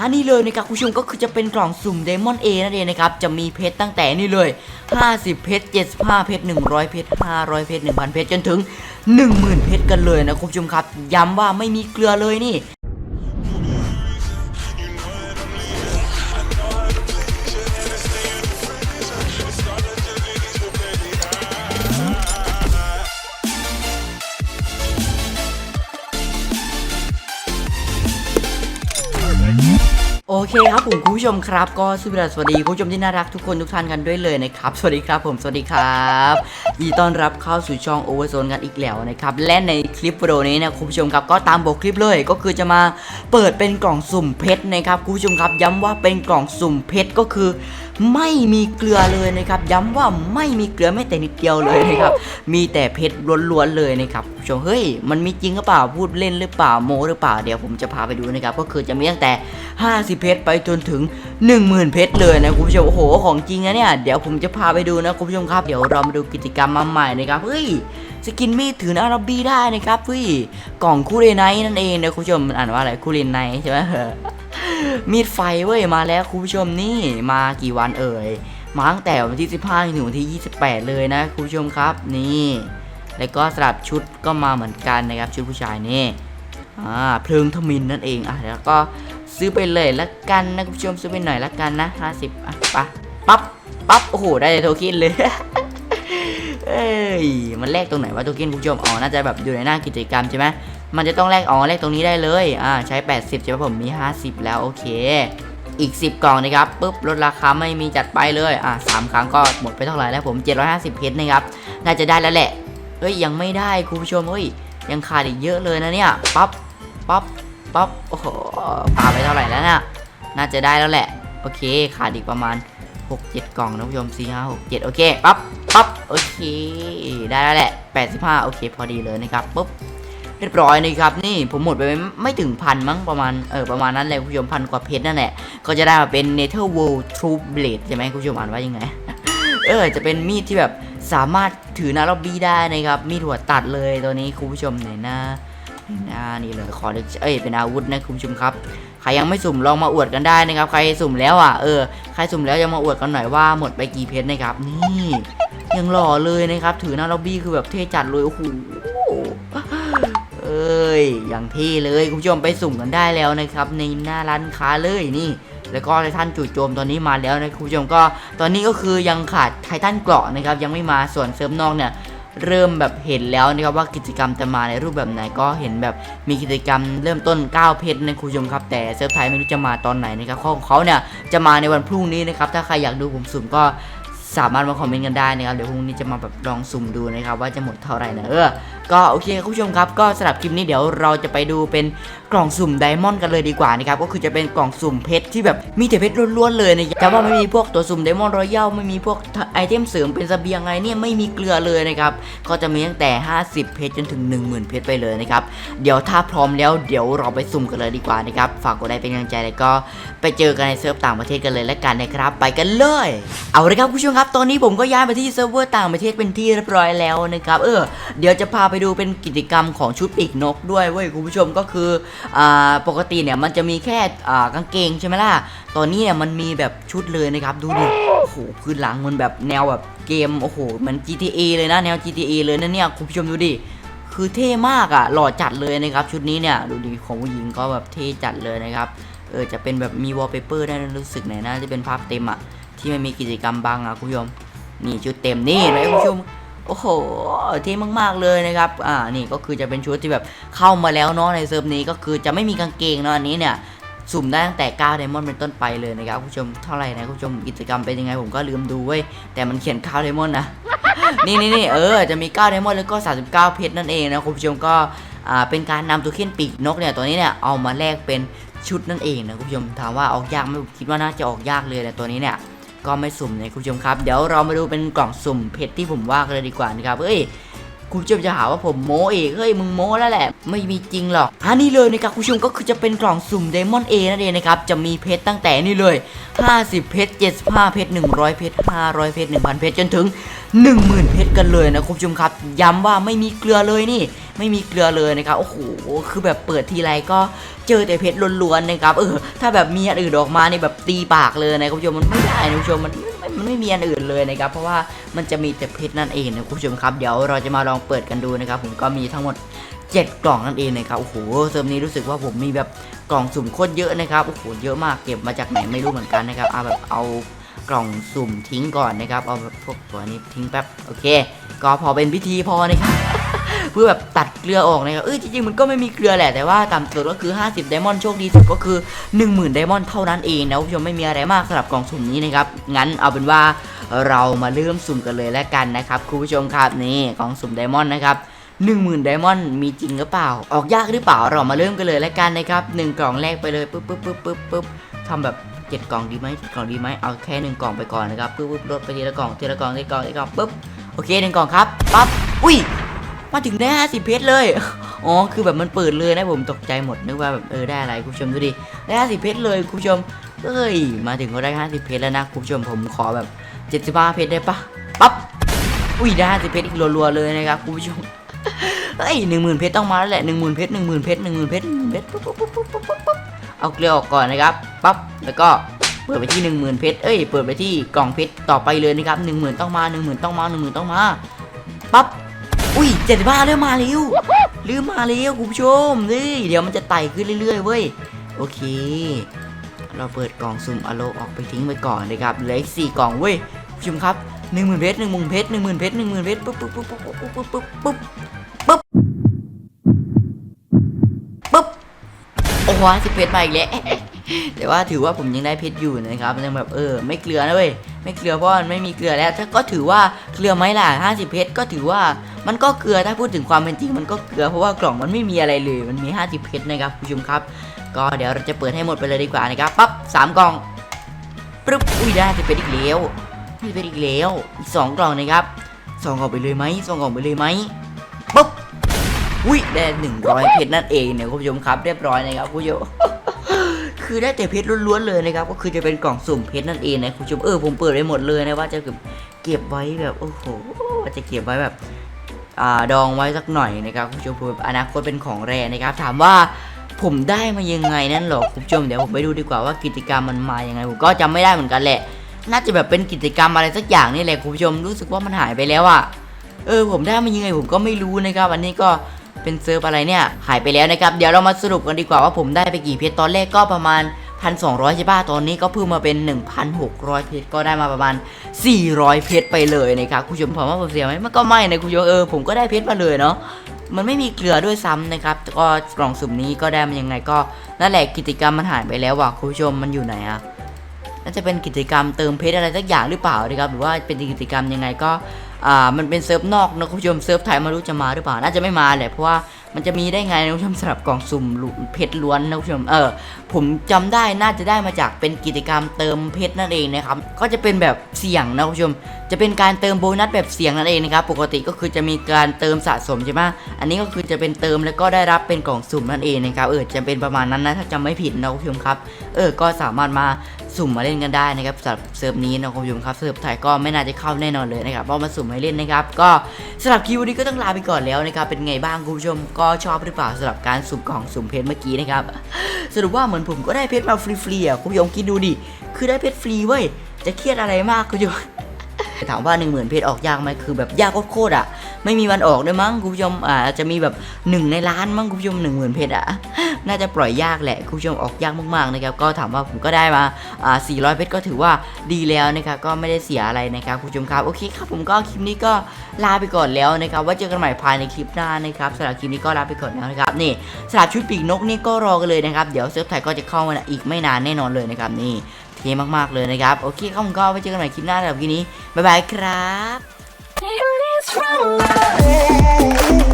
อันนี้เลยนะครับคุณผู้ชมก็คือจะเป็นกล่องสุ่มเดมอนเอนั่นเองนะครับ จะมีเพชรตั้งแต่นี่เลย 50 เพชร 75 เพชร 100 เพชร 500 เพชร 1,000 เพชร จนถึง 10,000 เพชรกันเลยนะคุณผู้ชมครับ ย้ำว่าไม่มีเกลือเลยนี่ เคครับผมคุณผู้ชมครับก็สวัสดีคุณผู้ชมที่น่ารักทุกคนทุกท่านกันด้วยเลยนะครับ สวัสดีครับผมสวัสดีครับยินดีต้อนรับเข้าสู่ช่อง Overzone กันอีกแล้วนะครับ และในคลิปวิดีโอนี้นะคุณผู้ชมครับก็ตามบทคลิปเลยก็คือจะมาเปิดเป็นกล่องสุ่มเพชรนะครับคุณผู้ชมครับย้ำว่าเป็นกล่องสุ่มเพชรก็คือ ไม่มีเกลือเลยนะครับ ย้ำว่าไม่มีเกลือแม้แต่นิดเดียวเลยนะครับมีแต่เพชรล้วนๆเลยนะครับคุณผู้ชมเฮ้ยมันมีจริงหรือเปล่าพูดเล่นหรือเปล่าโมหรือเปล่าเดี๋ยวผมจะพาไปดูนะครับก็คือจะมีตั้งแต่ 50 เพชรไปจนถึง 10,000 เพชรเลยนะคุณผู้ชมโอ้โหของจริงนะเนี่ยเดี๋ยวผมจะพาไปดูนะคุณผู้ชมครับเดี๋ยวเรามาดูกิจกรรมมาใหม่นะครับเฮ้ยสกินมีดถืออาราบีได้นะครับเฮ้ยกล่องคูเรไนท์นั่นเองนะคุณผู้ชมมันอ่านว่าอะไรคูเรไนท์ใช่ไหมมีดไฟเว้ยมาแล้วคุณผู้ชมนี่มากี่วันเอ่ยมาตั้งแต่วันที่ 15ถึงวันที่ 28 เลยนะคุณผู้ชมครับนี่แล้วก็สลับชุดก็มาเหมือนกันนะครับชุดผู้ชายนี่อ่าเพลิงทมินนั่นเองอะแล้วก็ ซื้อไปเลยละกันนะคุณผู้ชมซื้อไปหน่อยละกันนะ50อะปะปั๊บปั๊บโอ้โหได้โทเค็นเลยเอ้ยมันแลกตรงไหนวะโทเค็นคุณผู้ชมอ๋อน่าจะแบบอยู่ในหน้ากิจกรรมใช่ไหมมันจะต้องแลกอ๋อแลกตรงนี้ได้เลยอ่าใช้ 80ใช่ไหมผมมี 50 แล้วโอเค อีก 10 กล่องนะครับปุ๊บลดราคาไม่มีจัดไปเลยอะสามครั้งก็หมดไปเท่าไหร่แล้วผม750เพชรนะครับน่าจะได้แล้วแหละเอ้ยยังไม่ได้คุณผู้ชมเอ้ยยังขาดอีกเยอะเลยนะเนี่ยปั๊บปั๊บ ปั๊บโอ้โหปาไปเท่าไหร่แล้วเนี่ยน่าจะได้แล้วแหละ โอเคขาดอีกประมาณ 6 7 กล่องนะคุณผู้ชม4 5 6 7 โอเคปั๊บปั๊บโอเค ได้แล้วแหละ 85 โอเค พอดีเลยนะครับปุ๊บเรียบร้อยนะครับนี่ผมหมดไปไม่ถึงพันมั้งประมาณเออประมาณนั้นเลยคุณผู้ชมพันกว่าเพชรนั่นแหละ ก็จะได้มาเป็น Nether World True Blade ใช่ไหมคุณผู้ชมอ่านว่ายังไง เออจะเป็นมีดที่แบบสามารถถือนาล็อบบี้ได้นะครับ มีดหัวตัดเลยตัวนี้คุณผู้ชมไหนน้าไห นหน้านี่เลยขอเด็กเอ้ยเป็นอาวุธนะคุณผู้ชมครับใครยังไม่สุ่มลองมาอวดกันได้นะครับ ใครสุ่มแล้วอะเออใครสุ่มแล้วยังมาอวดกันหน่อยว่าหมดไปกี่เพชรนะครับ นี่ยังหล่อเลยนะครับ ถือหน้าล็อบบี้คือแบบเท่จัดเลยโอ้โหเอ้ยอย่างเท่เลยคุณผู้ชมไปสุ่มกันได้แล้วนะครับในหน้าร้านค้าเลยนี่แล้วก็ไททันจู่โจมตอนนี้มาแล้วนะคุณผู้ชมก็ ตอนนี้ก็คือยังขาดไททันเกราะนะครับยังไม่มาส่วนเซิร์ฟนอกเนี่ย เริ่มแบบเห็นแล้วนะครับว่ากิจกรรมจะมาในรูปแบบไหนก็เห็นแบบมีกิจกรรมเริ่มต้น9เพชรนะคุณผู้ชมครับ แต่เซิร์ฟไทยไม่รู้จะมาตอนไหนนะครับของเขาเนี่ยจะมาในวันพรุ่งนี้นะครับถ้าใครอยากดูผมสุ่มก็สามารถมาคอมเมนต์กันได้นะครับเดี๋ยวพรุ่งนี้จะมาแบบลองสุ่มดูนะครับว่าจะหมดเท่าไหร่นะเออ ก็โอเคคุณผู้ชมครับก็สำหรับคลิปนี้เดี๋ยวเราจะไปดูเป็นกล่องสุ่มไดมอนด์กันเลยดีกว่านะครับก็คือจะเป็นกล่องสุ่มเพชรที่แบบมีแต่เพชรล้วนๆเลยนะครับแต่ว่าไม่มีพวกตัวสุ่มไดมอนด์รอยัลไม่มีพวกไอเทมเสริมเป็นเสบียงอะไรเนี่ยไม่มีเกลือเลยนะครับก็จะมีตั้งแต่ 50 เพชรจนถึง 10,000 เพชรไปเลยนะครับเดี๋ยวถ้าพร้อมแล้วเดี๋ยวเราไปสุ่มกันเลยดีกว่านะครับฝากกดไลค์เป็นกำลังใจแล้วก็ไปเจอกันในเซิร์ฟต่างประเทศกันเลยแล้วกันนะครับ ไปกันเลย เอาเลยครับคุณผู้ชมครับ ตอนนี้ผมก็ย้ายมาที่เซิร์ฟเวอร์ต่างประเทศเป็นที่เรียบร้อยแล้วนะครับเออเดี๋ยวจะพาไปดูเป็นกิจกรรมของชุดปีกนกด้วยเว้ยคุณผู้ชมก็คืออ่าปกติเนี่ยมันจะมีแค่อ่ากางเกงใช่ไหมล่ะตอนนี้เนี่ยมันมีแบบชุดเลยนะครับดูดิโอ้โหพื้นหลังมันแบบแนวแบบเกมโอ้โหเหมัน GTA เลยนะแนว GTA เลยนะเนี่ยคุณผู้ชมดูดิคือเท่มากอะ่ะหล่อจัดเลยนะครับ ชุดนี้เนี่ยดูดิของผู้หญิงก็แบบเท่จัดเลยนะครับเออจะเป็นแบบมีวอลเปเปอร์ได้รู้สึกไหนนะจะเป็นภาพเต็มอะ่ะที่ไม่มีกิจกรรมบ้างอะคุณผู้ชมนี่ชุดเต็มนี่เลยคุณผู้ชม โอ้โหเท่มากๆเลยนะครับอ่านี่ก็คือจะเป็นชุดที่แบบเข้ามาแล้วเนาะในเซิร์ฟนี้ก็คือจะไม่มีกางเกงเนาะอันนี้เนี่ยสุ่มได้ตั้งแต่9 Diamond เป็นต้นไปเลยนะครับคุณผู้ชมเท่าไหร่นะคุณผู้ชมกิจกรรมเป็นยังไงผมก็ลืมดูเว้ยแต่มันเขียน9 Diamond นะ นี่นี่นี่เออจะมี9 Diamond แล้วก็ 39 เพชรนั่นเองนะคุณผู้ชมก็อ่าเป็นการนำตัวเขียนปีกนกเนี่ยตัวนี้เนี่ยเอามาแลกเป็นชุดนั่นเองนะคุณผู้ชมถามว่าออกยากไหมผมคิดว่าน่าจะออกยากเลยแต่ตัวนี้เนี่ย ก็ไม่สุ่มเลยคุณผู้ชมครับ เดี๋ยวเรามาดูเป็นกล่องสุ่มเพชรที่ผมว่ากันเลยดีกว่านะครับเอ้ย คุณผู้ชมจะหาว่าผมโม้เองเฮ้ยมึงโม้แล้วแหละ ไม่มีจริงหรอกอันนี้เลยนะครับคุณผู้ชมก็คือจะเป็นกล่องสุ่มเดมอนเอนั่นเองนะครับ จะมีเพชรตั้งแต่นี่เลย 50 เพชร 75 เพชร 100 เพชร 500 เพชร 1,000 เพชร จนถึง 10,000 เพชรกันเลยนะคุณผู้ชมครับ ย้ำว่าไม่มีเกลือเลยนี่ ไม่มีเกลือเลยนะครับโอ้โหคือแบบเปิดทีไรก็เจอแต่เพชรล้วนๆนะครับเออถ้าแบบมีอันอื่นออกมาเนี่ยแบบตีปากเลยนะคุณผู้ชมมันไม่ได้นะคุณผู้ชมมัน มันไม่มีอันอื่นเลยนะครับ เพราะว่ามันจะมีแต่เพชรนั่นเองนะคุณผู้ชมครับ เดี๋ยวเราจะมาลองเปิดกันดูนะครับ ผมก็มีทั้งหมด 7 กล่องนั่นเองนะครับ โอ้โห เซิร์ฟนี้รู้สึกว่าผมมีแบบกล่องสุ่มโคตรเยอะนะครับ โอ้โห เยอะมากเก็บมาจากไหนไม่รู้เหมือนกันนะครับ เอาแบบเอากล่องสุ่มทิ้งก่อนนะครับ เอาแบบพวกตัวนี้ทิ้งแป๊บ โอเค ก็พอเป็นพิธีพอนะครับ พื่อแบบตัดเกลือออกนะครับเออจริงๆมันก็ไม่มีเกลือแหละแต่ว่าต่ำสุดก็คือ 50 ไดมอนด์โชคดีสุดก็คือ 10,000 ไดมอนด์เท่านั้นเองนะคุณผู้ชมไม่มีอะไรมากสำหรับกล่องสุ่มนี้นะครับงั้นเอาเป็นว่าเรามาเริ่มสุ่มกันเลยแล้วกันนะครับคุณผู้ชมครับนี่กล่องสุ่มไดมอนด์นะครับ10,000ไดมอนด์มีจริงหรือเปล่า ออกยากหรือเปล่าเรามาเริ่มกันเลยแล้วกันนะครับหนึ่งกล่องแรกไปเลยปุ๊บปุ๊บปุ๊บปุ๊บปุ๊บทำแบบเจ็ดกล่องดีไหมเจ็ดกล่องดีไหมเอาแค่หนึ่งกล่องไปก่อนนะครับปุ๊บปุ๊บลดไปทีละกล่องทีละกล่องทีละกล่องทีละกล่องปุ๊บโอเคหนึ่งกล่องครับปั๊บอุ้ย มาถึงได้50เพชรเลย อ๋อ คือแบบมันเปิดเลยนะผมตกใจหมด นึกว่าแบบเออได้อะไรคุณผู้ชมดูดิ ได้50เพชรเลยคุณผู้ชม เอ้ย มาถึงก็ได้ 50เพชรแล้วนะคุณผู้ชมผมขอแบบ75เพชรได้ปะปั๊บ อุ้ยได้50เพชรอีกรัวๆเลยนะครับคุณผู้ชม เฮ้ยหนึ่งหมื่นเพชรต้องมาแล้วแหละหนึ่งหมื่นเพชรหนึ่งหมื่นเพชรหนึ่งหมื่นเพชรหนึ่งหมื่นเพชรปุ๊บปุ๊บปุ๊บปุ๊บปุ๊บเอาเกลือออกก่อนนะครับ ปั๊บ แล้วก็เปิดไปที่หนึ่งหมื่นเพชร เอ้ย เปิดไปที่กล่องเพชรต่อไปเลยนะครับหนึ่งหมื่นต้องมาหนึ่งหมื่นต้องมาหนึ่งหมื่นต้องมา ปั๊บ อุ้ยเจ็ดบ้าเริ่มมาเร็วเริ่มมาเร็วคุณผู้ชมนี่เดี๋ยวมันจะไต่ขึ้นเรื่อยๆเว้ยโอเค เราเปิดกล่องสุ่มอโลออกไปทิ้งไปก่อนนะครับเหลืออีกสี่กล่องเว้ยคุณผู้ชมครับหนึ่งหมื่นเพชรหนึ่งหมื่นเพชรหนึ่งหมื่นเพชรหนึ่งหมื่นเพชรปุ๊บปุ๊บปุ๊บปุ๊บปุ๊บปุ๊บปุ๊บปุ๊บปุ๊บปุ๊บโอ้โหสิบเพชรมาอีกแล้วแต่ว่าถือว่าผมยังได้เพชรอยู่นะครับยังแบบเออ ไม่เกลือนะเว้ยไม่เกลือเพราะมันไม่มีเกลือแล้วถ้าก็ถือว่าเกลือไหมล่ะ50เพชรก็ถือว่า มันก็เกลือถ้าพูดถึงความเป็นจริงมันก็เกลือเพราะว่ากล่องมันไม่มีอะไรเลย มันมี 50 เพชรนะครับคุณผู้ชมครับ ก็เดี๋ยวเราจะเปิดให้หมดไปเลยดีกว่านะครับปั๊บสามกล่องปึ๊บอุ้ยได้จะเป็นอีกแล้วนี่เป็นอีกแล้วอีกสองกล่องนะครับสองกล่องไปเลยไหมสองกล่องไปเลยไหมปุ๊บอุ้ยได้หนึ่งร้อยเพชรนั่นเองเนี่ยคุณผู้ชมครับเรียบร้อยนะครับคุณผู้ชมคือได้แต่เพชรล้วนๆเลยนะครับก็คือจะเป็นกล่องสุ่มเพชรนั่นเองนะคุณผู้ชมเออผมเปิดไว้หมดเลยนะว่าจะเก็บเก็บไว้แบบโอ้โหว่าจะเก็บไว้แบบ ดองไว้สักหน่อยนะครับคุณผู้ชมอนาคตเป็นของแรนะครับ ถามว่าผมได้มายังไงนั่นหรอคุณผู้ชมเดี๋ยวผมไปดูดีกว่าว่ากิจกรรมมันมายังไงผมก็จำไม่ได้เหมือนกันแหละ น่าจะแบบเป็นกิจกรรมอะไรสักอย่างนี่แหละคุณผู้ชมรู้สึกว่ามันหายไปแล้วอะเออผมได้มายังไงผมก็ไม่รู้นะครับอันนี้ก็เป็นเซิร์ฟอะไรเนี่ยหายไปแล้วนะครับ เดี๋ยวเรามาสรุปกันดีกว่าว่าผมได้ไปกี่เพชรตอนแรกก็ประมาณ 1,200ใช่ป่ะตอนนี้ก็เพิ่มมาเป็น 1,600 เพชรก็ได้มาประมาณ 400 เพชรไปเลยนะครับคุณผู้ชมผมว่าผมเสียไหมมันก็ไม่นะคุณผู้ชมเออผมก็ได้เพชรมาเลยเนาะมันไม่มีเกลือด้วยซ้ำนะครับ ก็กล่องสุ่มนี้ก็ได้มายังไงก็นั่นแหละกิจกรรมมันหายไปแล้วว่ะคุณผู้ชมมันอยู่ไหนอะน่าจะเป็นกิจกรรมเติมเพชรอะไรสักอย่างหรือเปล่านะครับหรือว่าเป็นกิจกรรมยังไงก็อ่ามันเป็นเซิร์ฟนอกนะคุณผู้ชมเซิร์ฟไทยไมารู้จะมาหรือเปล่าน่าจะไม่มาแหละเพราะว่า มันจะมีได้ไงนะคุณผู้ชมสำหรับกล่องสุ่มเพชรล้วนนะคุณผู้ชมเออผมจำได้น่าจะได้มาจากเป็นกิจกรรมเติมเพชรนั่นเองนะครับก็จะเป็นแบบเสี่ยงนะคุณผู้ชม จะเป็นการเติมโบนัสแบบเสี่ยงนั่นเองนะครับปกติก็คือจะมีการเติมสะสมใช่ไหมอันนี้ก็คือจะเป็นเติมแล้วก็ได้รับเป็นกล่องสุ่มนั่นเองนะครับเออจะเป็นประมาณนั้นนะถ้าจำไม่ผิดนะคุณผู้ชมครับเออก็สามารถมา สุ่มมาเล่นกันได้นะครับสำหรับเซิร์ฟนี้นะคุณผู้ชมครับเซิร์ฟไทยก็ไม่น่าจะเข้าแน่นอนเลยนะครับเพราะมาสุ่มให้เล่นนะครับ ก็สำหรับคลิปวันนี้ก็ต้องลาไปก่อนแล้วนะครับเป็นไงบ้างคุณผู้ชมก็ชอบหรือเปล่าสำหรับการสุ่มกล่องสุ่มเพชรเมื่อกี้นะครับสรุปว่าเหมือนผมก็ได้เพชรมาฟรีๆอะคุณผู้ชมคิดดูดิคือได้เพชรฟรีเว้ยจะเครียดอะไรมากคุณผู้ชมถามว่า1 0,000เพชรออกยากไหมคือแบบยากโคตรอะ ไม่มีวันออกด้วยมั้งคุณผู้ชมอ่าจะมีแบบหนึ่งในล้านมั้งคุณผู้ชม1 0,000เพชรอะน่าจะปล่อยยากแหละคุณผู้ชมออกยากมากๆนะครับก็ถามว่าผมก็ได้มาอ่า400 เพชรก็ถือว่าดีแล้วนะครับก็ไม่ได้เสียอะไรนะครับคุณผู้ชมครับโอเคครับผมก็คลิปนี้ก็ลาไปก่อนแล้วนะครับไว่าเจอกันใหม่ภายในคลิปหน้านะครับสำหรับคลิปนี้ก็ลาไปก่อนแล้วนะครับนี่สำหรับชุดปีกนกนี่ก็รอกันเลยนะครับเดี๋ยวเซิร์ฟไทยก็จะเข้ามาอีกไม่นานแน่นอนเลยนะครับนี่เท่มากๆเลยนะครับ โอเคครับผมก็ไว้เจอกันใหม่คลิปหน้าสำหรับคลิปนี้ บ๊ายบายครับ What's wrong?